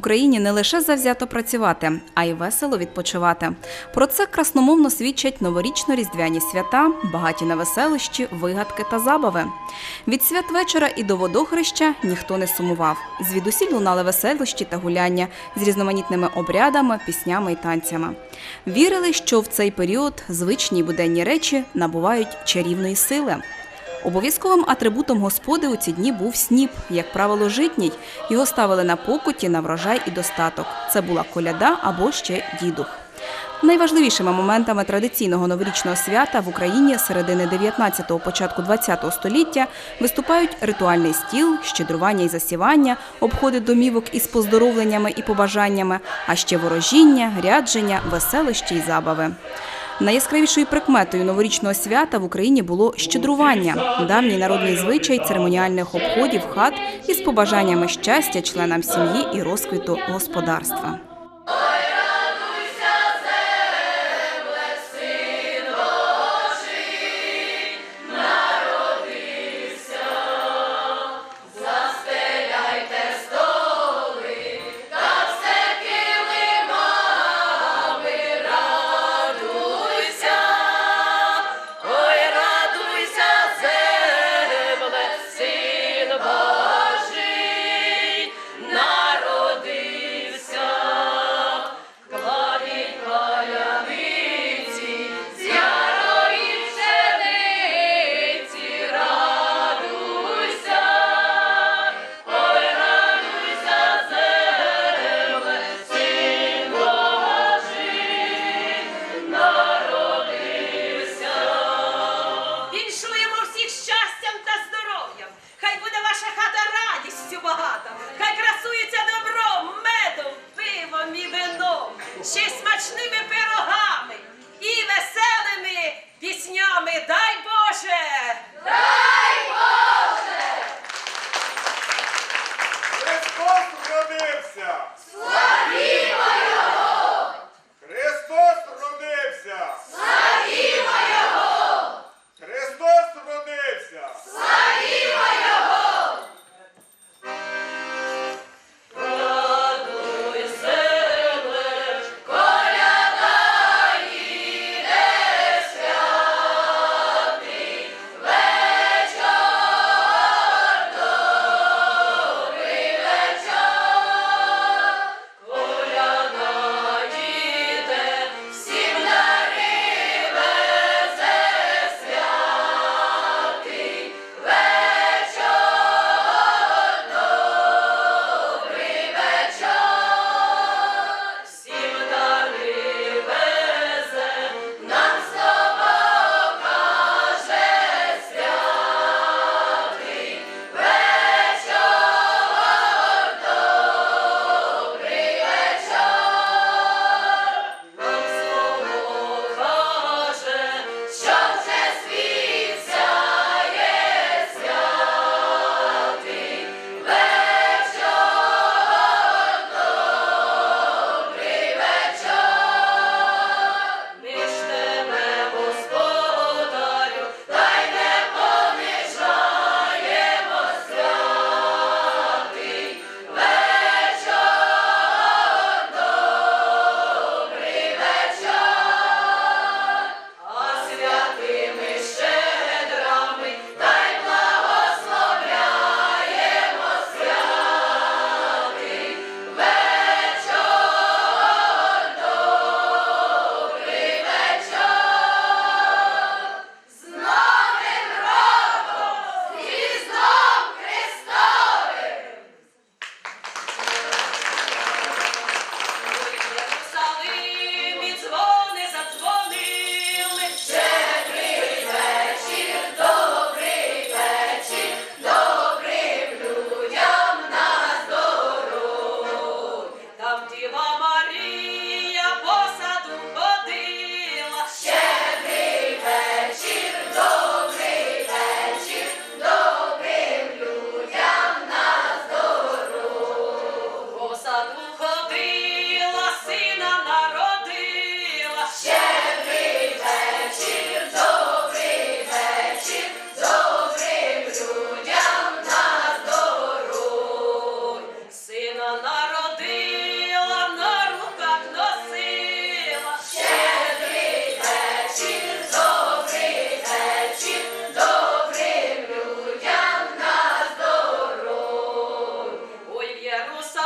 Україні не лише завзято працювати, а й весело відпочивати. Про це красномовно свідчать новорічно-різдвяні свята, багаті на веселощі, вигадки та забави. Від святвечора і до водохреща ніхто не сумував. Звідусіль лунали веселощі та гуляння з різноманітними обрядами, піснями і танцями. Вірили, що в цей період звичні буденні речі набувають чарівної сили. Обов'язковим атрибутом господи у ці дні був сніп, як правило, житній. Його ставили на покуті на врожай і достаток. Це була коляда або ще дідух. Найважливішими моментами традиційного новорічного свята в Україні середини 19-го, початку 20-го століття виступають ритуальний стіл, щедрування і засівання, обходи домівок із поздоровленнями і побажаннями, а ще ворожіння, рядження, веселощі й забави. Найяскравішою прикметою новорічного свята в Україні було щедрування, давній народний звичай церемоніальних обходів хат із побажаннями щастя членам сім'ї і розквіту господарства. Ще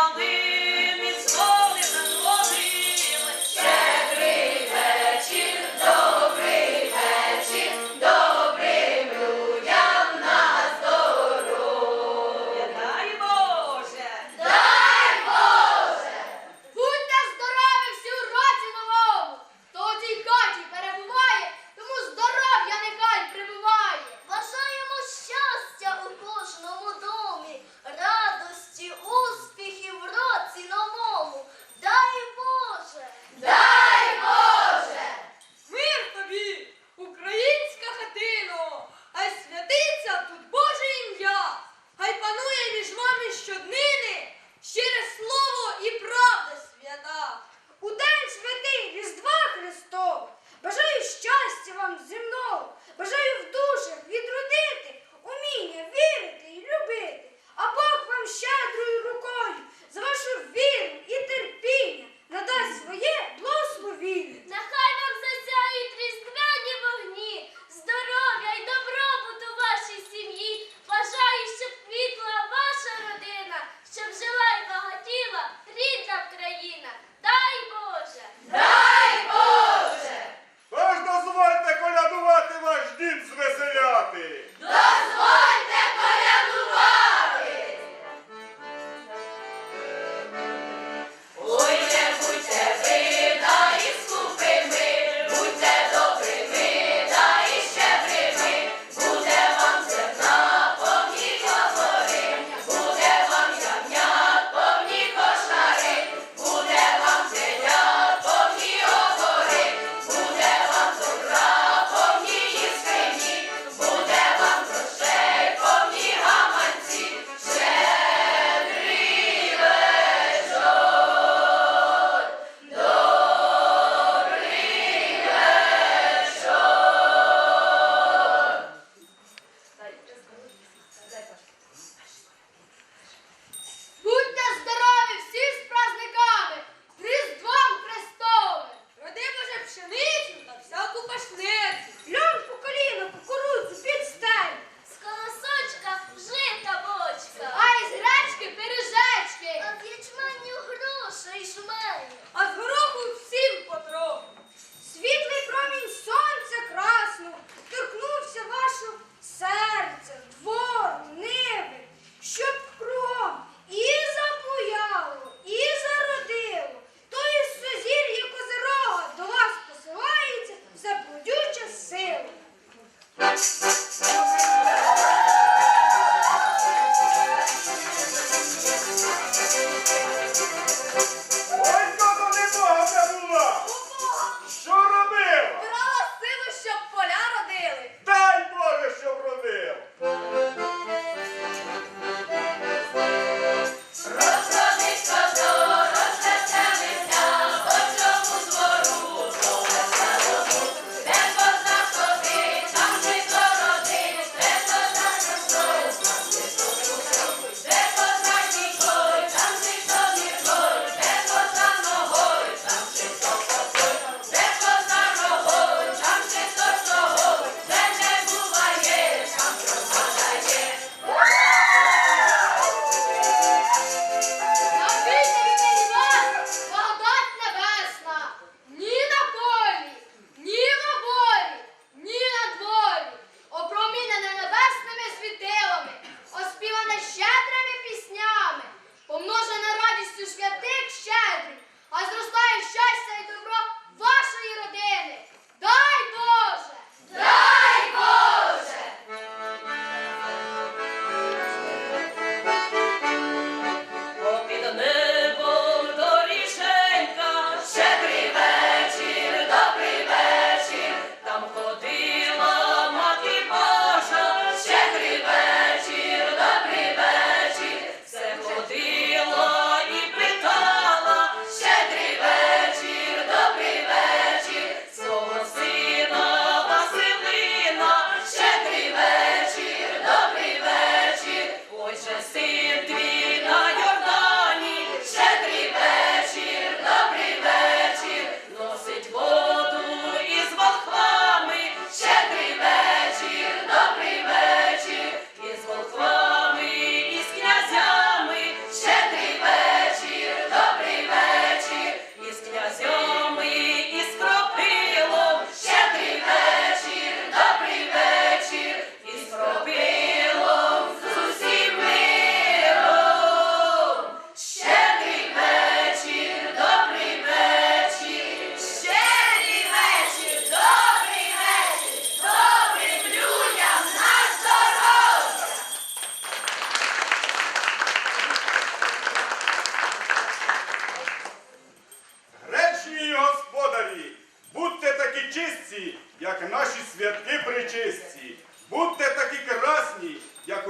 I'll be.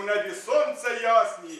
у небі сонце ясні.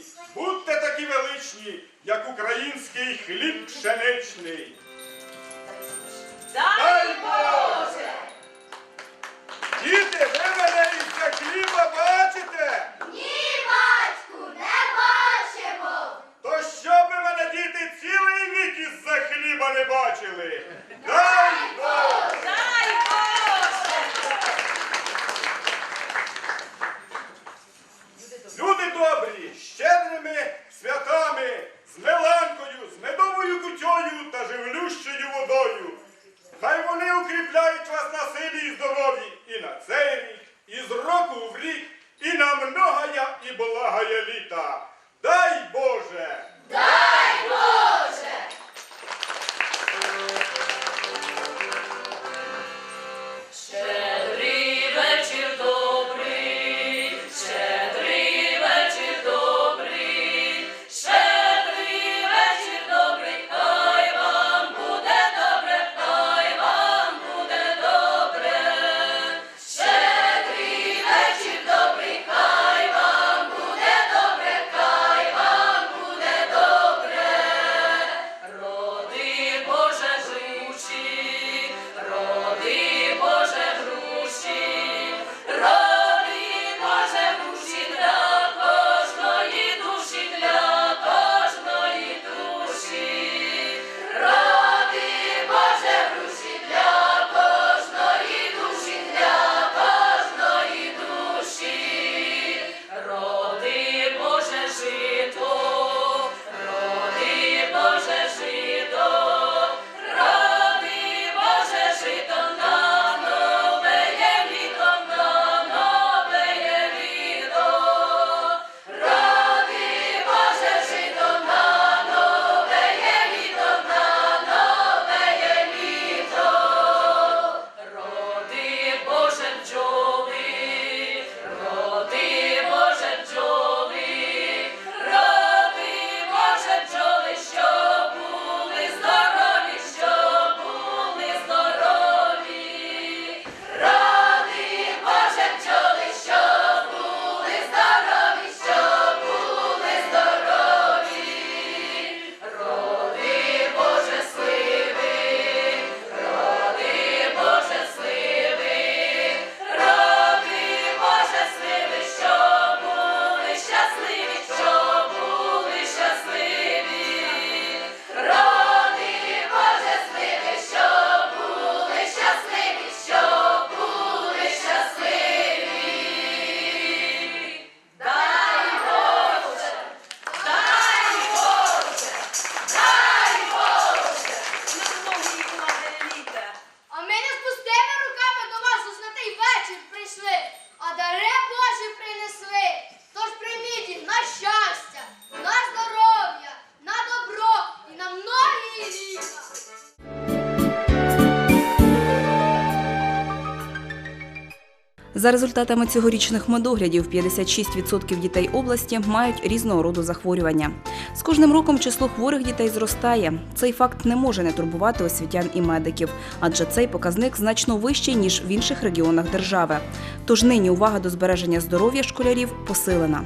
За результатами цьогорічних медоглядів, 56% дітей області мають різного роду захворювання. З кожним роком число хворих дітей зростає. Цей факт не може не турбувати освітян і медиків, адже цей показник значно вищий ніж в інших регіонах держави. Тож нині увага до збереження здоров'я школярів посилена.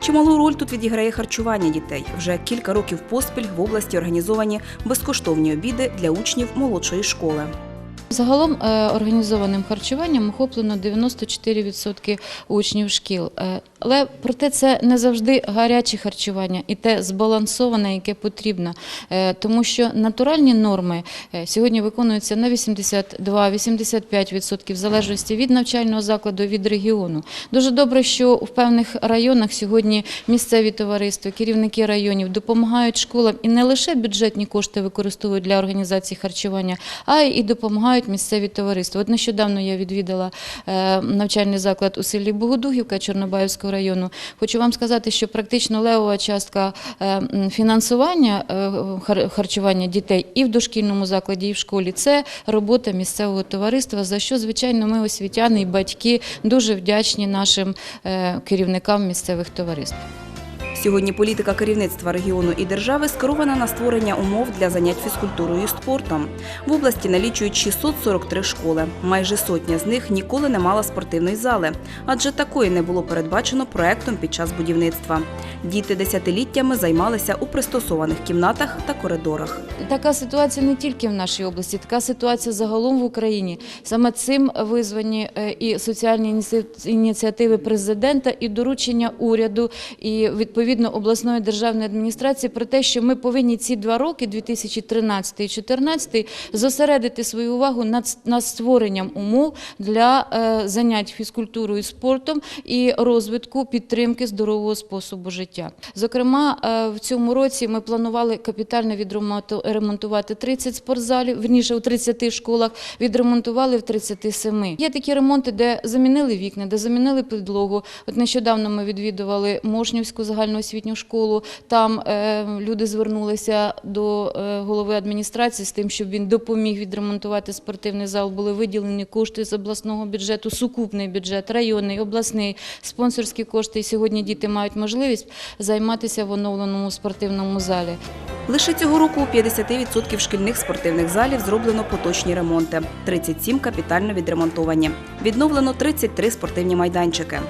Чималу роль тут відіграє харчування дітей. Вже кілька років поспіль в області організовані безкоштовні обіди для учнів молодшої школи. Загалом е, організованим харчуванням охоплено 94% учнів шкіл. Е, Але проте це не завжди гаряче харчування і те збалансоване, яке потрібно, Е, тому що натуральні норми сьогодні виконуються на 82-85% в залежності від навчального закладу, від регіону. Дуже добре, що в певних районах сьогодні місцеві товариства, керівники районів допомагають школам і не лише бюджетні кошти використовують для організації харчування, а й допомагають місцеві товариства. От нещодавно я відвідала е, навчальний заклад у селі Богодугівка Чорнобаївського району. Хочу вам сказати, що практично левова частка е, фінансування е, харчування дітей і в дошкільному закладі, і в школі це робота місцевого товариства. За що, звичайно, ми освітяни і батьки дуже вдячні нашим керівникам місцевих товариств. Сьогодні політика керівництва регіону і держави скерована на створення умов для занять фізкультурою і спортом. В області налічують 643 школи. Майже сотня з них ніколи не мала спортивної зали, адже такої не було передбачено проектом під час будівництва. Діти десятиліттями займалися у пристосованих кімнатах та коридорах. Така ситуація не тільки в нашій області, така ситуація загалом в Україні. Саме цим визвані е, і соціальні ініціативи президента, і доручення уряду, і відповідно обласної державної адміністрації про те, що ми повинні ці два роки, 2013 і 2014, зосередити свою увагу над, над створенням умов для е, занять фізкультурою і спортом і розвитку підтримки здорового способу життя. Зокрема, е, в цьому році ми планували капітально відремонтувати 30 спортзалів, верніше у 30 школах, відремонтували в 37. Є такі ремонти, де замінили вікна, де замінили підлогу. От нещодавно ми відвідували Мошнівську загальноосвітню школу. Там е, люди звернулися до е, голови адміністрації з тим, щоб він допоміг відремонтувати спортивний зал. Були виділені кошти з обласного бюджету, сукупний бюджет, районний, обласний, спонсорські кошти. І сьогодні діти мають можливість займатися в оновленому спортивному залі. Лише цього року у 50% шкільних спортивних залів зроблено поточні ремонти, 37 капітально відремонтовані. Відновлено 33 спортивні майданчики.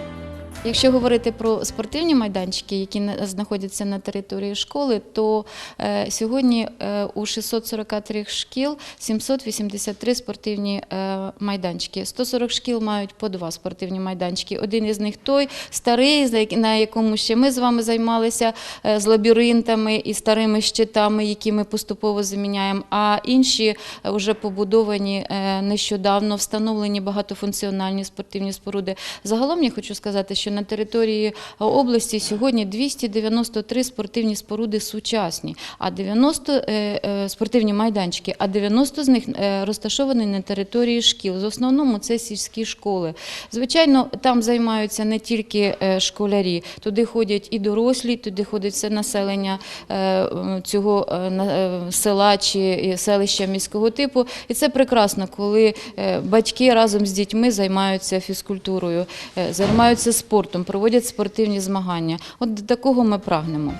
Якщо говорити про спортивні майданчики, які знаходяться на території школи, то е, сьогодні е, у 643 шкіл 783 спортивні е, майданчики. 140 шкіл мають по два спортивні майданчики. Один із них той старий, на якому ще ми з вами займалися з лабіринтами і старими щитами, які ми поступово заміняємо. А інші вже побудовані нещодавно, встановлені багатофункціональні спортивні споруди. Загалом я хочу сказати, що на території е, області сьогодні 293 спортивні споруди сучасні, а 90 е, е, спортивні майданчики, а 90 з них розташовані на території шкіл. В основному це сільські школи. Звичайно, там займаються не тільки школярі, туди ходять і дорослі, туди ходить все населення цього села чи селища міського типу. І це прекрасно, коли батьки разом з дітьми займаються фізкультурою, займаються спортом, проводять спортивні змагання. От до такого ми прагнемо.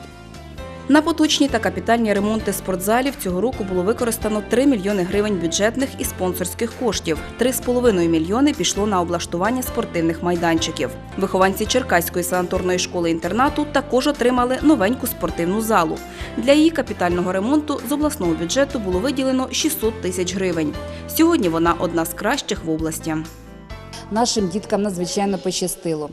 На поточні та капітальні ремонти спортзалів цього року було використано 3 мільйони гривень бюджетних і спонсорських коштів. 3,5 мільйони пішло на облаштування спортивних майданчиків. Вихованці Черкаської санаторної школи-інтернату також отримали новеньку спортивну залу. Для її капітального ремонту з обласного бюджету було виділено 600 тисяч гривень. Сьогодні вона одна з кращих в області. Нашим діткам надзвичайно пощастило.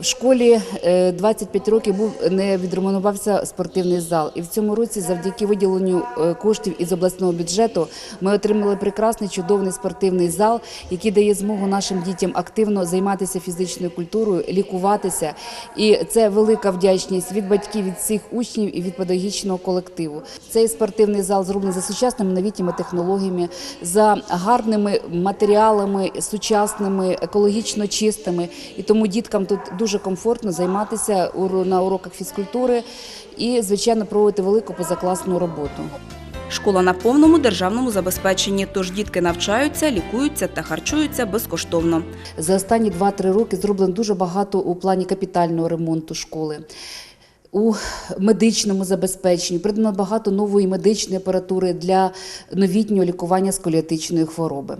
В школі е, 25 років був не відремонтувався спортивний зал, і в цьому році, завдяки виділенню е, коштів із обласного бюджету, ми отримали прекрасний чудовий спортивний зал, який дає змогу нашим дітям активно займатися фізичною культурою, лікуватися. І це велика вдячність від батьків, від всіх учнів і від педагогічного колективу. Цей спортивний зал зроблений за сучасними новітніми технологіями, за гарними матеріалами, сучасними, екологічно чистими. І тому діткам тут дуже комфортно займатися на уроках фізкультури і, звичайно, проводити велику позакласну роботу. Школа на повному державному забезпеченні, тож дітки навчаються, лікуються та харчуються безкоштовно. За останні 2-3 роки зроблено дуже багато у плані капітального ремонту школи. У медичному забезпеченні придбано багато нової медичної апаратури для новітнього лікування сколіотичної хвороби.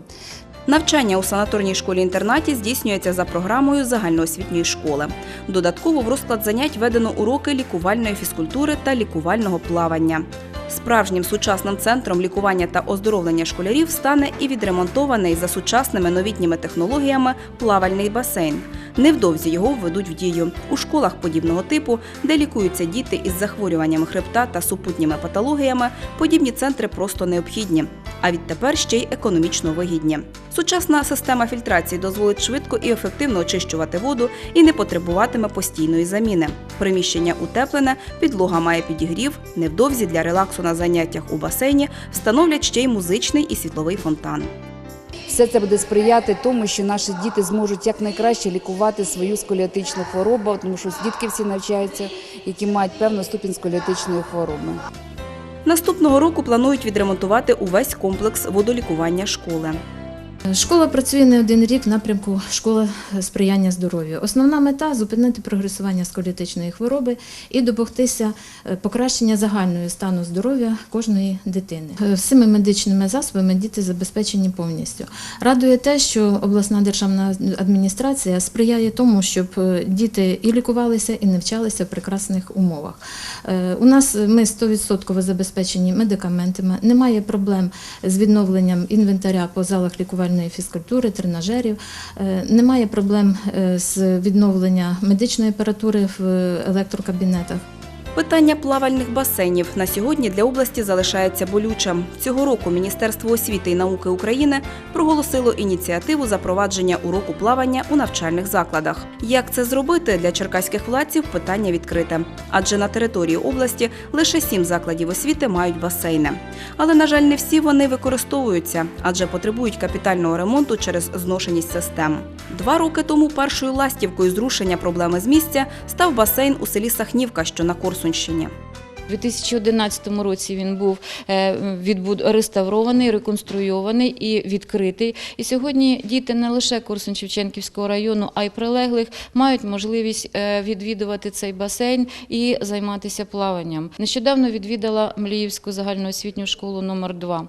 Навчання у санаторній школі-інтернаті здійснюється за програмою загальноосвітньої школи. Додатково в розклад занять введено уроки лікувальної фізкультури та лікувального плавання. Справжнім сучасним центром лікування та оздоровлення школярів стане і відремонтований за сучасними новітніми технологіями плавальний басейн. Невдовзі його введуть в дію у школах подібного типу, де лікуються діти із захворюваннями хребта та супутніми патологіями. Подібні центри просто необхідні, а відтепер ще й економічно вигідні. Сучасна система фільтрації дозволить швидко і ефективно очищувати воду і не потребуватиме постійної заміни. Приміщення утеплене, підлога має підігрів. Невдовзі для релаксу на заняттях у басейні встановлять ще й музичний і світловий фонтан. Все це буде сприяти тому, що наші діти зможуть якнайкраще лікувати свою сколіотичну хворобу, тому що дітки всі навчаються, які мають певну ступінь сколіотичної хвороби. Наступного року планують відремонтувати увесь комплекс водолікування школи. Школа працює не один рік в напрямку школа сприяння здоров'ю. Основна мета зупинити прогресування сколіотичної хвороби і допомогтися е, покращення загального стану здоров'я кожної дитини. Е, Всіми медичними засобами діти забезпечені повністю. Радує те, що обласна державна адміністрація сприяє тому, щоб е, діти і лікувалися, і навчалися в прекрасних умовах. У нас ми 100% забезпечені медикаментами, немає проблем з відновленням інвентаря по залах лікувальної фізкультури, тренажерів, е, немає проблем е, з відновлення медичної апаратури в електрокабінетах. Питання плавальних басейнів на сьогодні для області залишається болючим. Цього року Міністерство освіти і науки України проголосило ініціативу запровадження уроку плавання у навчальних закладах. Як це зробити для черкаських владців? Питання відкрите. Адже на території області лише сім закладів освіти мають басейни. Але, на жаль, не всі вони використовуються, адже потребують капітального ремонту через зношеність систем. Два роки тому першою ластівкою зрушення проблеми з місця став басейн у селі Сахнівка, що на Корсунщині. У 2011 році він був е, реставрований, реконструйований і відкритий. І сьогодні діти не лише Корсунь-Шевченківського району, а й прилеглих мають можливість е, відвідувати цей басейн і займатися плаванням. Нещодавно відвідала Мліївську загальноосвітню школу номер 2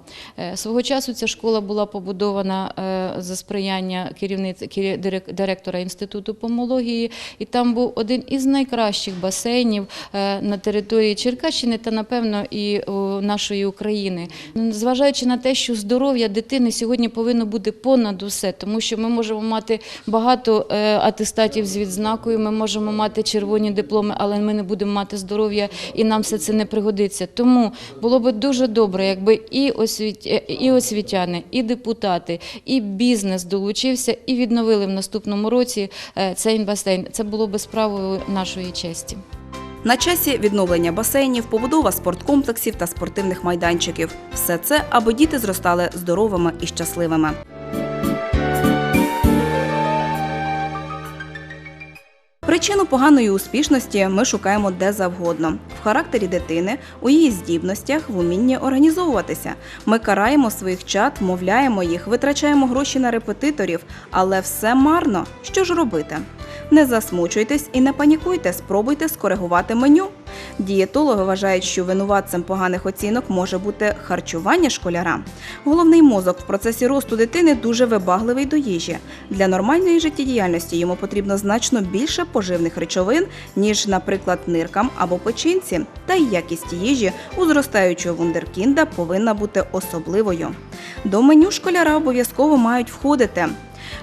Свого часу ця школа була побудована е, за сприяння керівниці директора інституту помології, і там був один із найкращих басейнів е, на території Черкащини та, напевно, і нашої України. Зважаючи на те, що здоров'я дитини сьогодні повинно бути понад усе, тому що ми можемо мати багато е, атестатів з відзнакою, ми можемо мати червоні дипломи, але ми не будемо мати здоров'я, і нам все це не пригодиться. Тому було би дуже добре, якби і освіт... е, і освітяни, і депутати, і бізнес долучився і відновили в наступному році е, цей басейн. Це було би справою нашої честі. На часі відновлення басейнів, побудова спорткомплексів та спортивних майданчиків. Все це, аби діти зростали здоровими і щасливими. Причину поганої успішності ми шукаємо де завгодно в характері дитини, у її здібностях, в умінні організовуватися. Ми караємо своїх чат, мовляємо їх, витрачаємо гроші на репетиторів, але все марно. Що ж робити? Не засмучуйтесь і не панікуйте, спробуйте скоригувати меню. Дієтологи вважають, що винуватцем поганих оцінок може бути харчування школяра. Головний мозок в процесі росту дитини дуже вибагливий до їжі. Для нормальної життєдіяльності йому потрібно значно більше поживних речовин, ніж, наприклад, ниркам або печінці. Та й якість їжі у зростаючого вундеркінда повинна бути особливою. До меню школяра обов'язково мають входити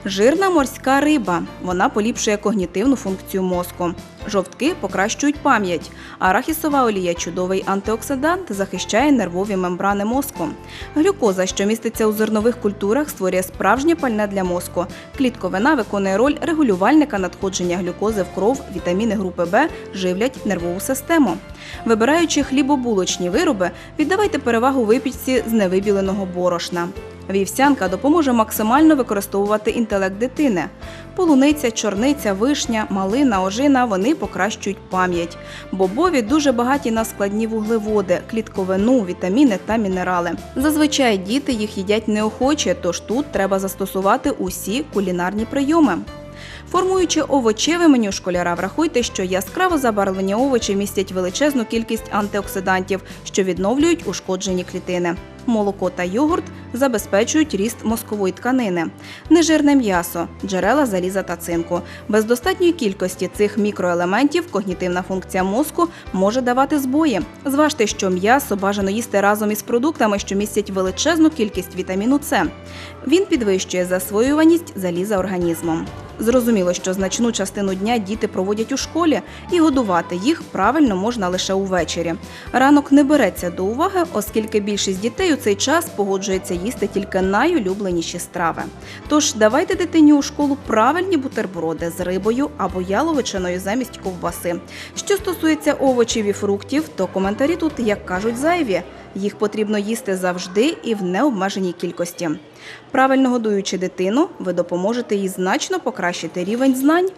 Жирна морська риба. Вона поліпшує когнітивну функцію мозку. Жовтки покращують пам'ять. Арахісова олія чудовий антиоксидант захищає нервові мембрани мозку. Глюкоза, що міститься у зернових культурах, створює справжнє пальне для мозку. Клітковина виконує роль регулювальника надходження глюкози в кров, вітаміни групи Б живлять нервову систему. Вибираючи хлібобулочні вироби, віддавайте перевагу випічці з невибіленого борошна. Вівсянка допоможе максимально використовувати інтелект дитини. Полуниця, чорниця, вишня, малина, ожина вони покращують пам'ять. Бобові дуже багаті на складні вуглеводи, клітковину, вітаміни та мінерали. Зазвичай діти їх їдять неохоче, тож тут треба застосувати усі кулінарні прийоми. Формуючи овочеве меню школяра, врахуйте, що яскраво забарвлені овочі містять величезну кількість антиоксидантів, що відновлюють ушкоджені клітини. Молоко та йогурт забезпечують ріст мозкової тканини, нежирне м'ясо, джерела заліза та цинку. Без достатньої кількості цих мікроелементів когнітивна функція мозку може давати збої. Зважте, що м'ясо бажано їсти разом із продуктами, що містять величезну кількість вітаміну С. Він підвищує засвоюваність заліза організмом. Зрозуміло, що значну частину дня діти проводять у школі, і годувати їх правильно можна лише увечері. Ранок не береться до уваги, оскільки більшість дітей у цей час погоджується їсти тільки найулюбленіші страви. Тож давайте дитині у школу правильні бутерброди з рибою або яловичиною замість ковбаси. Що стосується овочів і фруктів, то коментарі тут, як кажуть, зайві. Їх потрібно їсти завжди і в необмеженій кількості. Правильно годуючи дитину, ви допоможете їй значно покращити рівень знань.